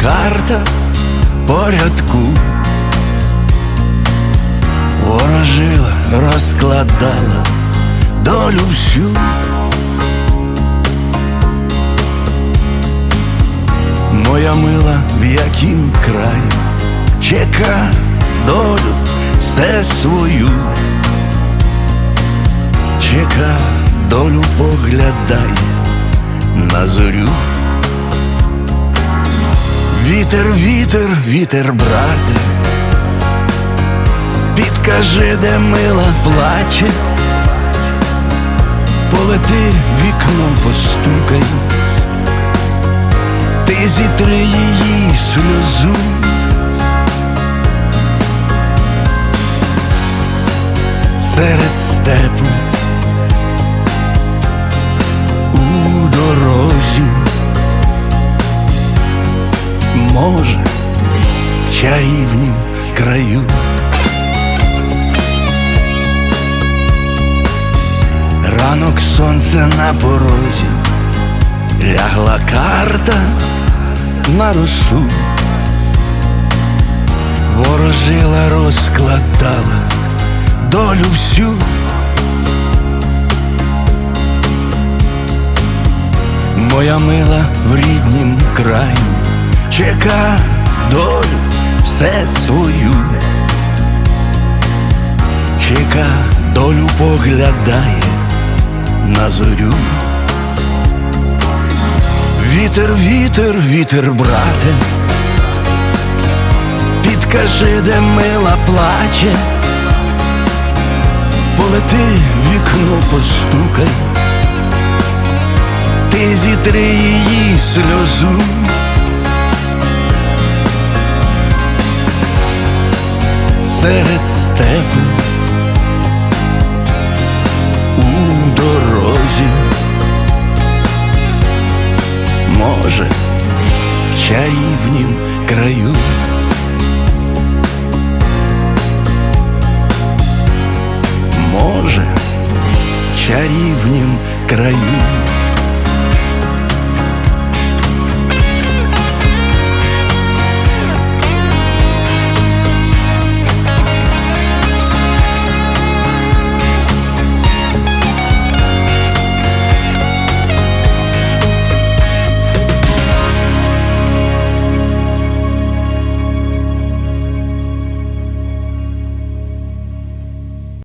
карта порядку. Ворожила, розкладала долю всю. Моя мила, в яким край чека долю все свою, чека долю поглядає на зорю. Вітер, вітер, вітер, брате, підкажи, де мила плаче, полети вікном постукай, ти зітри її сльозу. Серед степу чарівнім краю. Ранок сонце на порозі, лягла карта на росу, ворожила, розкладала долю всю. Моя мила в ріднім краї чека долю все свою, чека долю поглядає на зорю. Вітер, вітер, вітер, брате, підкажи, де мила плаче, полети вікно постукай, ти зітри її сльозу. Серед степу у дорозі, може, чарівнім краю. Може, чарівнім краю.